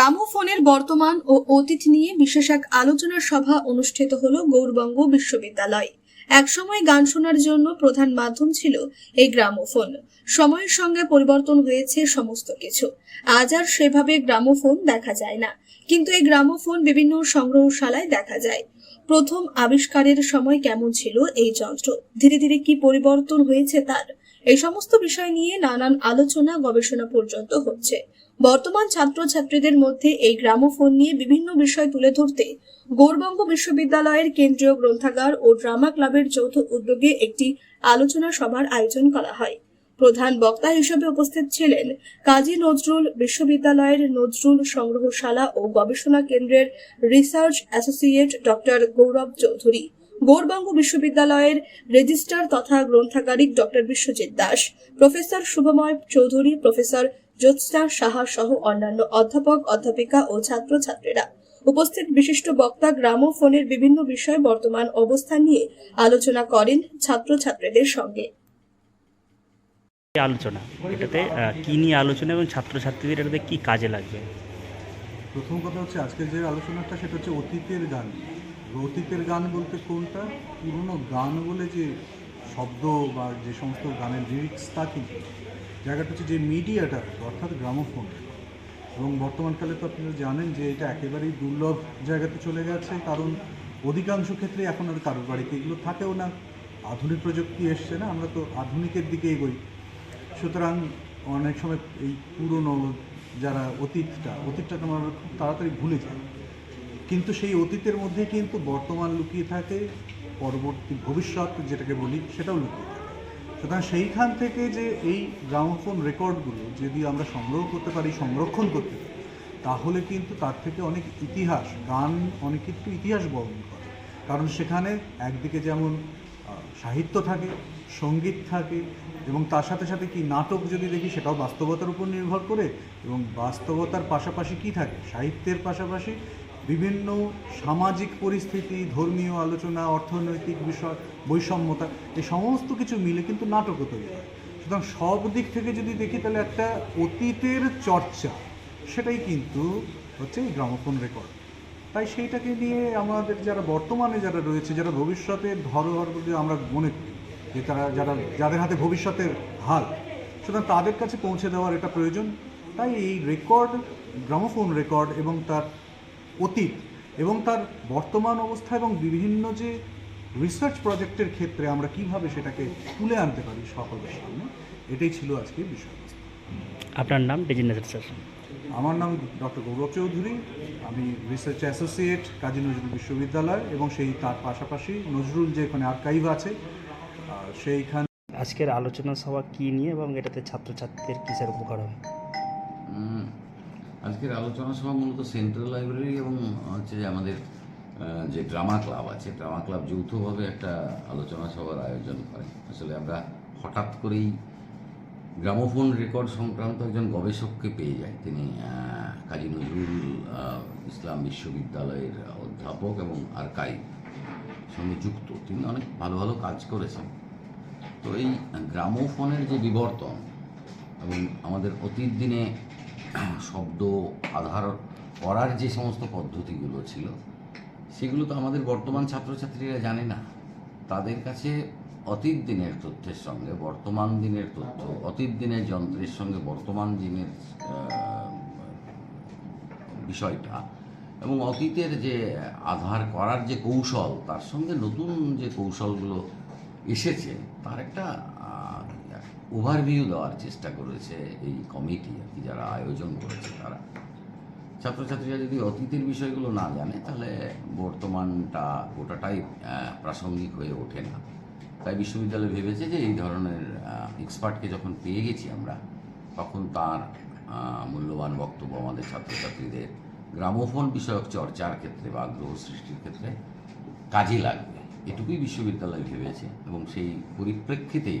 গ্রামোফোনের বর্তমান ও অতীত নিয়ে বিশেষ এক আলোচনা সভা অনুষ্ঠিত হল গৌরবঙ্গ বিশ্ববিদ্যালয়। একসময় গান শোনার জন্য প্রধান মাধ্যম ছিল এই গ্রামোফোন। সময়ের সঙ্গে পরিবর্তন হয়েছে সমস্ত কিছু। আজ আর সেভাবে গ্রামোফোন দেখা যায় না। কিন্তু এই গ্রামোফোন বিভিন্ন সংগ্রহশালায় দেখা যায়। প্রথম আবিষ্কারের সময় কেমন ছিল এই যন্ত্র? ধীরে ধীরে কি পরিবর্তন হয়েছে তার? এই সমস্ত বিষয় নিয়ে নানান আলোচনা গবেষণা পর্যন্ত হচ্ছে। বর্তমান ছাত্রছাত্রীদের মধ্যে এই গ্রামোফোন নিয়ে বিভিন্ন বিষয় তুলে ধরতে গৌরবঙ্গ বিশ্ববিদ্যালয়ের কেন্দ্রীয় গ্রন্থাগার ও ড্রামা ক্লাবের যৌথ উদ্যোগে একটি আলোচনা সভার আয়োজন করা হয়। প্রধান বক্তা হিসেবে উপস্থিত ছিলেন কাজী নজরুল বিশ্ববিদ্যালয়ের নজরুল সংগ্রহশালা ও গবেষণা কেন্দ্রের research associate doctor Gourab Chowdhury, Gour Banga বিশ্ববিদ্যালয়ের রেজিস্ট্রার তথা গ্রন্থাগারিক doctor Biswajit Das, professor Shubhamoy Chowdhury, professor Jyotsna Saha সহ অন্যান্য অধ্যাপক অধ্যাপিকা ও ছাত্রছাত্রীরা। উপস্থিত বিশিষ্ট বক্তা গ্রামোফোনের বিভিন্ন বিষয় বর্তমান অবস্থা নিয়ে আলোচনা করেন ছাত্রছাত্রীদের সঙ্গে। আলোচনা? এটাতে কি নিয়ে আলোচনা এবং ছাত্রছাত্রীদের এটাতে কি কাজে লাগবে? প্রথম কথা হচ্ছে আজকের যে আলোচনাটা সেটা হচ্ছে অতীতের গান। অতীতের গান বলতে কোনটা? পুরনো গান বলে যে শব্দ বা যে সমস্ত গানের লিরিক্স তা কিন্তু। জায়গাটা হচ্ছে যে মিডিয়াটা অর্থাৎ গ্রামোফোন। এবং বর্তমানকালে তো আপনারা জানেন যে এটা একেবারেই দুর্লভ জায়গাতে চলে গেছে, কারণ অধিকাংশ ক্ষেত্রে এখন আর কারোর বাড়িতে এগুলো থাকেও না। আধুনিক প্রযুক্তি এসছে না, আমরা তো আধুনিকের দিকে এগোই। সুতরাং অনেক সময় এই পুরনো যারা অতীতটা অতীতটা তো আমরা খুব তাড়াতাড়ি ভুলে যাই। কিন্তু সেই অতীতের মধ্যে কিন্তু বর্তমান লুকিয়ে থাকে, পরবর্তী ভবিষ্যৎ যেটাকে বলি, সেটাও লুকিয়ে সুতরাং সেইখান থেকে যে এই গ্রামোফোন রেকর্ডগুলো যদি আমরা সংগ্রহ করতে পারি, সংরক্ষণ করতে পারি, তাহলে কিন্তু তার থেকে অনেক ইতিহাস, গান অনেক একটু ইতিহাস বহন করে। কারণ সেখানে একদিকে যেমন সাহিত্য থাকে, সংগীত থাকে, এবং তার সাথে সাথে কি নাটক যদি দেখি, সেটাও বাস্তবতার উপর নির্ভর করে, এবং বাস্তবতার পাশাপাশি কি থাকে? সাহিত্যের পাশাপাশি বিভিন্ন সামাজিক পরিস্থিতি, ধর্মীয় আলোচনা, অর্থনৈতিক বিষয়, বৈষম্যতা, এই সমস্ত কিছু মিলে কিন্তু নাটকও তৈরি হয়। সুতরাং সব দিক থেকে যদি দেখি, তাহলে একটা অতীতের চর্চা, সেটাই কিন্তু হচ্ছে এই গ্রামোফোন রেকর্ড। তাই সেইটাকে নিয়ে আমাদের যারা বর্তমানে যারা রয়েছে, যারা ভবিষ্যতের ধরোহর বলে আমরা মনে করি যে তারা, যারা, যাদের হাতে ভবিষ্যতের হাল, সুতরাং তাদের কাছে পৌঁছে দেওয়ার এটা প্রয়োজন। তাই এই রেকর্ড, গ্রামোফোন রেকর্ড এবং তার অতীত এবং তার বর্তমান অবস্থা এবং বিভিন্ন যে রিসার্চ প্রজেক্টের ক্ষেত্রে আমরা কীভাবে সেটাকে তুলে আনতে পারি সকলের সামনে এটাই ছিল আজকের বিষয়বস্তু আপনার নাম স্যার। আমার নাম ডক্টর গৌরব চৌধুরী আমি রিসার্চ অ্যাসোসিয়েট কাজী নজরুল বিশ্ববিদ্যালয় এবং সেই তার পাশাপাশি নজরুল যে এখানে আর্কাইভ আছে সেইখানে আজকের আলোচনা সভা কি নিয়ে এবং এটাতে ছাত্রছাত্রীদের কিসের উপকার হবে? আজকের আলোচনা সভা মূলত সেন্ট্রাল লাইব্রেরি এবং হচ্ছে যে আমাদের যে ড্রামা ক্লাব আছে ড্রামা ক্লাব যৌথভাবে একটা আলোচনা সভার আয়োজন করে। আসলে আমরা হঠাৎ করেই গ্রামোফোন রেকর্ড সংক্রান্ত একজন গবেষককে পেয়ে যাই। তিনি কাজী নজরুল ইসলাম বিশ্ববিদ্যালয়ের অধ্যাপক এবং আর্কাইভ সঙ্গে যুক্ত। তিনি অনেক ভালো ভালো কাজ করেছেন। তো এই গ্রামোফোনের যে বিবর্তন এবং আমাদের অতীত দিনে শব্দ, আধার করার যে সমস্ত পদ্ধতিগুলো ছিল, সেগুলো তো আমাদের বর্তমান ছাত্রছাত্রীরা জানে না। তাদের কাছে অতীত দিনের তথ্যের সঙ্গে, বর্তমান দিনের তথ্য, অতীত দিনের যন্ত্রের সঙ্গে বর্তমান দিনের বিষয়টা এবং অতীতের যে আধার করার যে কৌশল, তার সঙ্গে নতুন যে কৌশলগুলো এসেছে, তার একটা ওভারভিউ দেওয়ার চেষ্টা করেছে এই কমিটি আর কি, যারা আয়োজন করেছে তারা। ছাত্রছাত্রীরা যদি অতীতের বিষয়গুলো না জানে, তাহলে বর্তমানটা গোটাটাই প্রাসঙ্গিক হয়ে ওঠে না। তাই বিশ্ববিদ্যালয় ভেবেছে যে এই ধরনের এক্সপার্টকে যখন পেয়ে গেছি আমরা, তখন তার মূল্যবান বক্তব্য আমাদের ছাত্রছাত্রীদের গ্রামোফোন বিষয়ক চর্চার ক্ষেত্রে বা আগ্রহ সৃষ্টির ক্ষেত্রে কাজে লাগবে। এটুকুই বিশ্ববিদ্যালয় ভেবেছে এবং সেই পরিপ্রেক্ষিতেই